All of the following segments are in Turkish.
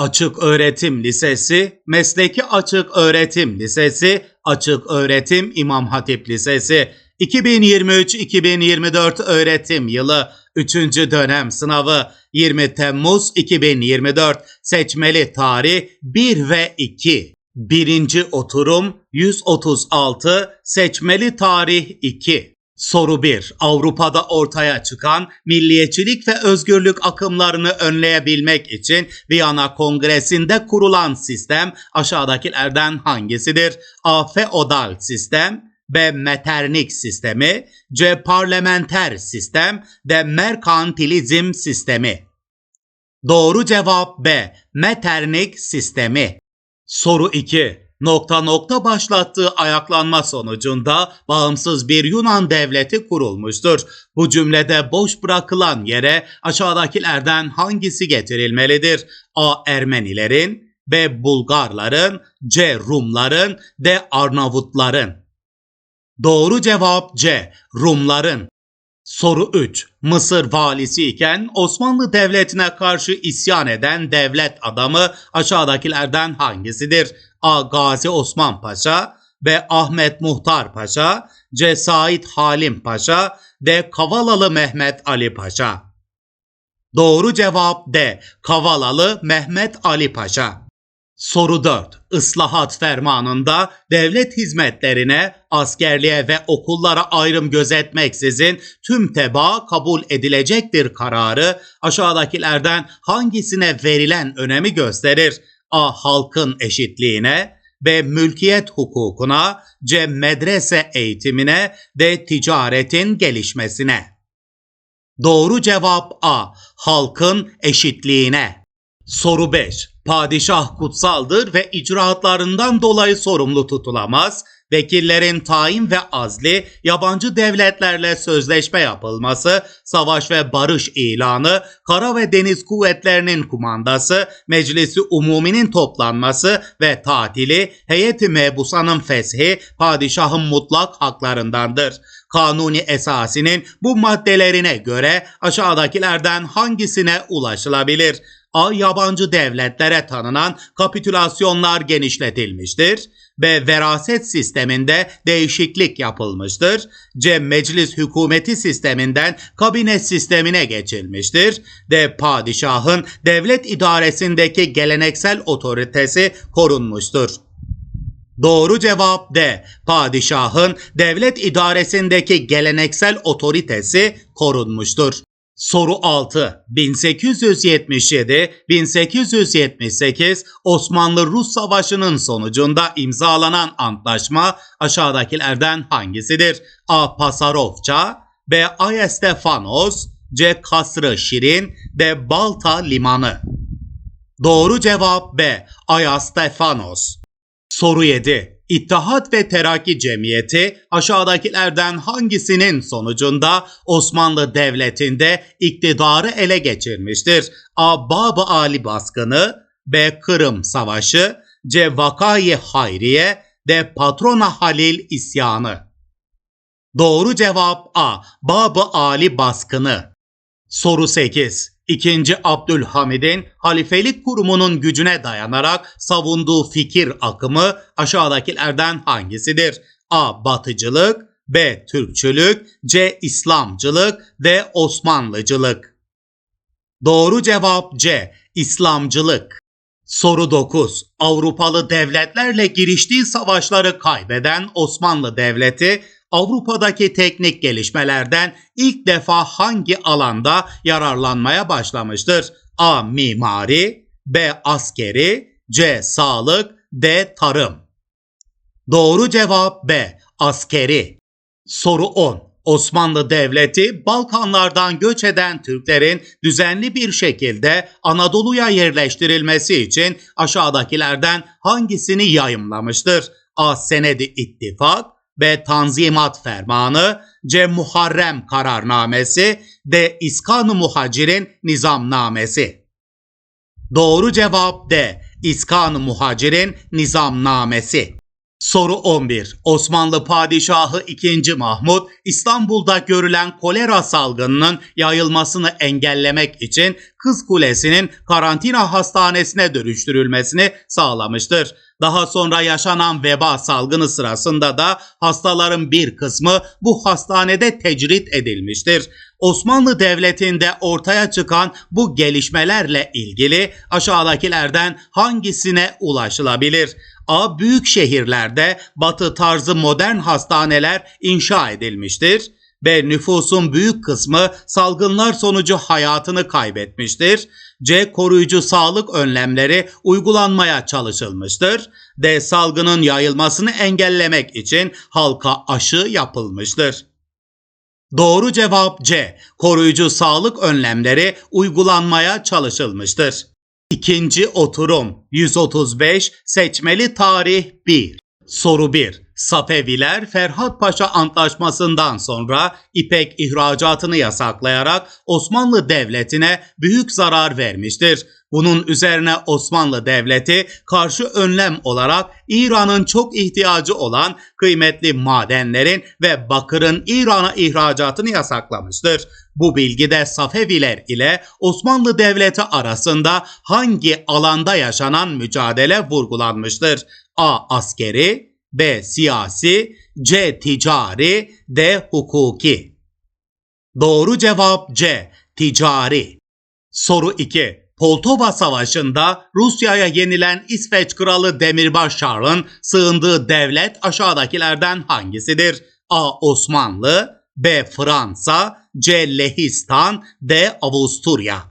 Açık Öğretim Lisesi, Mesleki Açık Öğretim Lisesi, Açık Öğretim İmam Hatip Lisesi, 2023-2024 öğretim yılı 3. dönem sınavı 20 Temmuz 2024 seçmeli tarih 1 ve 2. Birinci oturum 136 seçmeli tarih 2. Soru 1. Avrupa'da ortaya çıkan milliyetçilik ve özgürlük akımlarını önleyebilmek için Viyana Kongresi'nde kurulan sistem aşağıdakilerden hangisidir? A. Feodal sistem B. Metternich sistemi C. Parlamenter sistem D. Merkantilizm sistemi Doğru cevap B. Metternich sistemi. Soru 2. Nokta nokta başlattığı ayaklanma sonucunda bağımsız bir Yunan devleti kurulmuştur. Bu cümlede boş bırakılan yere aşağıdakilerden hangisi getirilmelidir? A. Ermenilerin B. Bulgarların C. Rumların D. Arnavutların Doğru cevap C. Rumların. Soru 3. Mısır valisi iken Osmanlı Devleti'ne karşı isyan eden devlet adamı aşağıdakilerden hangisidir? A. Gazi Osman Paşa B. Ahmet Muhtar Paşa C. Said Halim Paşa D. Kavalalı Mehmet Ali Paşa Doğru cevap D. Kavalalı Mehmet Ali Paşa. Soru 4. Islahat fermanında devlet hizmetlerine, askerliğe ve okullara ayrım gözetmeksizin tüm teba kabul edilecektir kararı aşağıdakilerden hangisine verilen önemi gösterir? A. Halkın eşitliğine, B. Mülkiyet hukukuna, C. Medrese eğitimine, D. Ticaretin gelişmesine. Doğru cevap A. Halkın eşitliğine. Soru 5. Padişah kutsaldır ve icraatlarından dolayı sorumlu tutulamaz. Vekillerin tayin ve azli, yabancı devletlerle sözleşme yapılması, savaş ve barış ilanı, kara ve deniz kuvvetlerinin kumandası, meclisi umuminin toplanması ve tatili, heyeti mebusanın feshi, padişahın mutlak haklarındandır. Kanuni esasinin bu maddelerine göre aşağıdakilerden hangisine ulaşılabilir? A. Yabancı devletlere tanınan kapitülasyonlar genişletilmiştir. B. Veraset sisteminde değişiklik yapılmıştır. C. Meclis hükümeti sisteminden kabine sistemine geçilmiştir. D. Padişahın devlet idaresindeki geleneksel otoritesi korunmuştur. Doğru cevap D. Padişahın devlet idaresindeki geleneksel otoritesi korunmuştur. Soru 6. 1877-1878 Osmanlı-Rus Savaşı'nın sonucunda imzalanan antlaşma aşağıdakilerden hangisidir? A. Pasarofça B. Ayestefanos C. Kasrı Şirin D. Balta Limanı Doğru cevap B. Ayastefanos Soru 7. İttihat ve Terakki Cemiyeti aşağıdakilerden hangisinin sonucunda Osmanlı Devleti'nde iktidarı ele geçirmiştir? A. Bab-ı Ali baskını B. Kırım Savaşı C. Vakayı Hayriye D. Patrona Halil isyanı Doğru cevap A. Bab-ı Ali baskını Soru 8. İkinci Abdülhamid'in halifelik kurumunun gücüne dayanarak savunduğu fikir akımı aşağıdakilerden hangisidir? A. Batıcılık B. Türkçülük C. İslamcılık D. Osmanlıcılık Doğru cevap C. İslamcılık Soru 9. Avrupalı devletlerle giriştiği savaşları kaybeden Osmanlı Devleti Avrupa'daki teknik gelişmelerden ilk defa hangi alanda yararlanmaya başlamıştır? A. Mimari B. Askeri C. Sağlık D. Tarım Doğru cevap B. Askeri Soru 10. Osmanlı Devleti Balkanlardan göç eden Türklerin düzenli bir şekilde Anadolu'ya yerleştirilmesi için aşağıdakilerden hangisini yayımlamıştır? A. Senedi İttifak B. Tanzimat Fermanı C. Muharrem Kararnamesi D. İskan-ı Muhacir'in Nizamnamesi Doğru cevap D. İskan-ı Muhacir'in Nizamnamesi Soru 11. Osmanlı Padişahı 2. Mahmut İstanbul'da görülen kolera salgınının yayılmasını engellemek için Kız Kulesi'nin karantina hastanesine dönüştürülmesini sağlamıştır. Daha sonra yaşanan veba salgını sırasında da hastaların bir kısmı bu hastanede tecrit edilmiştir. Osmanlı Devleti'nde ortaya çıkan bu gelişmelerle ilgili aşağıdakilerden hangisine ulaşılabilir? A. Büyük şehirlerde batı tarzı modern hastaneler inşa edilmiştir. B. Nüfusun büyük kısmı salgınlar sonucu hayatını kaybetmiştir. C. Koruyucu sağlık önlemleri uygulanmaya çalışılmıştır. D. Salgının yayılmasını engellemek için halka aşı yapılmıştır. Doğru cevap C. Koruyucu sağlık önlemleri uygulanmaya çalışılmıştır. İkinci oturum 135 seçmeli tarih 1 Soru 1 Safeviler Ferhat Paşa Antlaşması'ndan sonra İpek ihracatını yasaklayarak Osmanlı Devleti'ne büyük zarar vermiştir. Bunun üzerine Osmanlı Devleti karşı önlem olarak İran'ın çok ihtiyacı olan kıymetli madenlerin ve bakırın İran'a ihracatını yasaklamıştır. Bu bilgide Safeviler ile Osmanlı Devleti arasında hangi alanda yaşanan mücadele vurgulanmıştır? A. Askeri B. Siyasi C. Ticari D. Hukuki Doğru cevap C. Ticari Soru 2. Poltova Savaşı'nda Rusya'ya yenilen İsveç Kralı Demirbaş Şar'ın sığındığı devlet aşağıdakilerden hangisidir? A. Osmanlı B. Fransa C. Lehistan D. Avusturya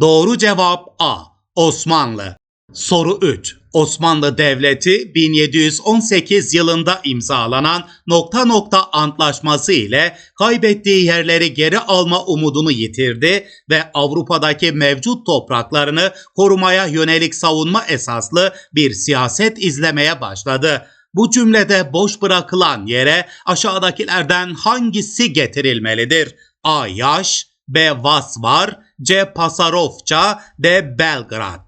Doğru cevap A. Osmanlı Soru 3. Osmanlı Devleti 1718 yılında imzalanan nokta nokta antlaşması ile kaybettiği yerleri geri alma umudunu yitirdi ve Avrupa'daki mevcut topraklarını korumaya yönelik savunma esaslı bir siyaset izlemeye başladı. Bu cümlede boş bırakılan yere aşağıdakilerden hangisi getirilmelidir? A. Yaş B. Vasvar C. Pasarofça D. Belgrad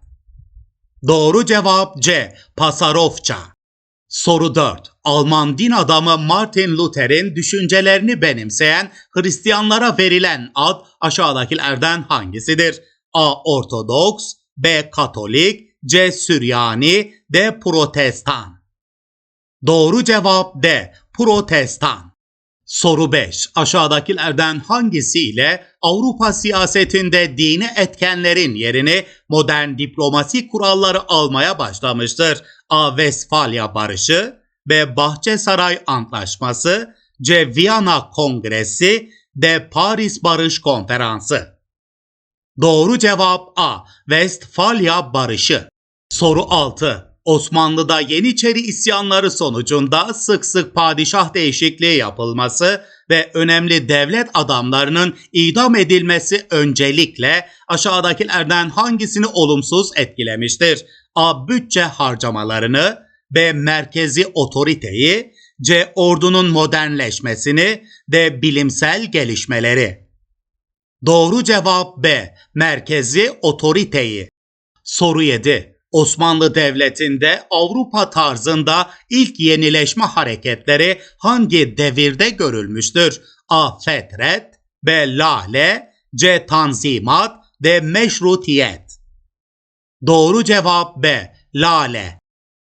Doğru cevap C. Pasarofça. Soru 4. Alman din adamı Martin Luther'in düşüncelerini benimseyen Hristiyanlara verilen ad aşağıdakilerden hangisidir? A. Ortodoks B. Katolik C. Süryani D. Protestan Doğru cevap D. Protestan. Soru 5. Aşağıdakilerden hangisiyle Avrupa siyasetinde dini etkenlerin yerini modern diplomasi kuralları almaya başlamıştır? A. Westfalia Barışı B. Bahçesaray Antlaşması C. Viyana Kongresi D. Paris Barış Konferansı Doğru cevap A. Westfalia Barışı. Soru 6. Osmanlı'da Yeniçeri isyanları sonucunda sık sık padişah değişikliği yapılması ve önemli devlet adamlarının idam edilmesi öncelikle aşağıdakilerden hangisini olumsuz etkilemiştir? A. Bütçe harcamalarını B. Merkezi otoriteyi C. Ordunun modernleşmesini D. Bilimsel gelişmeleri Doğru cevap B. Merkezi otoriteyi. Soru 7. Osmanlı Devleti'nde Avrupa tarzında ilk yenileşme hareketleri hangi devirde görülmüştür? A. Fetret B. Lale C. Tanzimat D. Meşrutiyet Doğru cevap B. Lale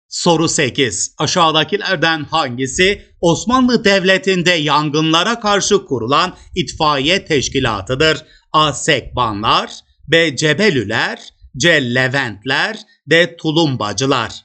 Soru 8. Aşağıdakilerden hangisi Osmanlı Devleti'nde yangınlara karşı kurulan itfaiye teşkilatıdır? A. Sekbanlar B. Cebelüler C. Leventler D. Tulumbacılar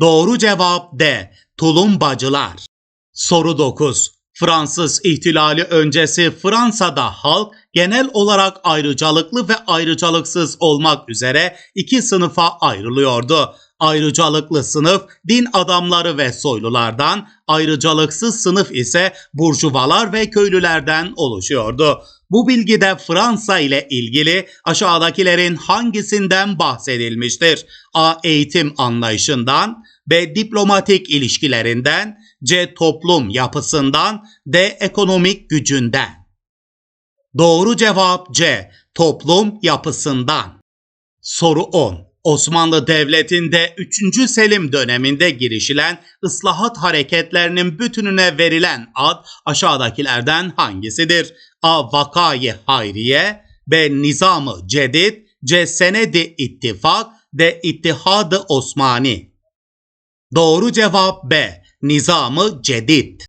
Doğru cevap D. Tulumbacılar Soru 9. Fransız ihtilali öncesi Fransa'da halk genel olarak ayrıcalıklı ve ayrıcalıksız olmak üzere iki sınıfa ayrılıyordu. Ayrıcalıklı sınıf din adamları ve soylulardan, ayrıcalıksız sınıf ise burjuvalar ve köylülerden oluşuyordu. Bu bilgide Fransa ile ilgili aşağıdakilerin hangisinden bahsedilmiştir? A. Eğitim anlayışından, B. Diplomatik ilişkilerinden, C. Toplum yapısından, D. Ekonomik gücünden. Doğru cevap C. Toplum yapısından. Soru 10. Osmanlı Devleti'nde 3. Selim döneminde girişilen ıslahat hareketlerinin bütününe verilen ad aşağıdakilerden hangisidir? A. Vakayı Hayriye B. Nizamı Cedid C. Senedi İttifak D. İttihadı Osmani Doğru cevap B. Nizamı Cedid.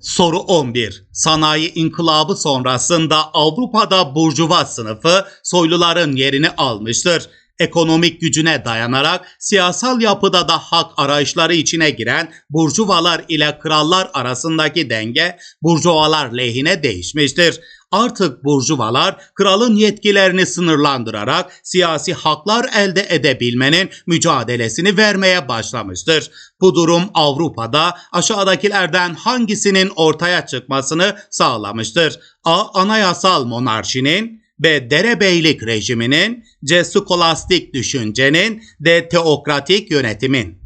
Soru 11. Sanayi inkılabı sonrasında Avrupa'da burjuva sınıfı soyluların yerini almıştır. Ekonomik gücüne dayanarak siyasal yapıda da hak arayışları içine giren burjuvalar ile krallar arasındaki denge burjuvalar lehine değişmiştir. Artık burjuvalar kralın yetkilerini sınırlandırarak siyasi haklar elde edebilmenin mücadelesini vermeye başlamıştır. Bu durum Avrupa'da aşağıdakilerden hangisinin ortaya çıkmasını sağlamıştır? A. Anayasal monarşinin B. Derebeylik rejiminin C. Skolastik düşüncenin D. Teokratik yönetimin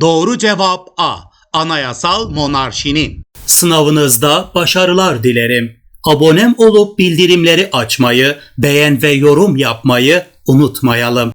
Doğru cevap A. Anayasal monarşinin. Sınavınızda başarılar dilerim. Abonem olup bildirimleri açmayı, beğen ve yorum yapmayı unutmayalım.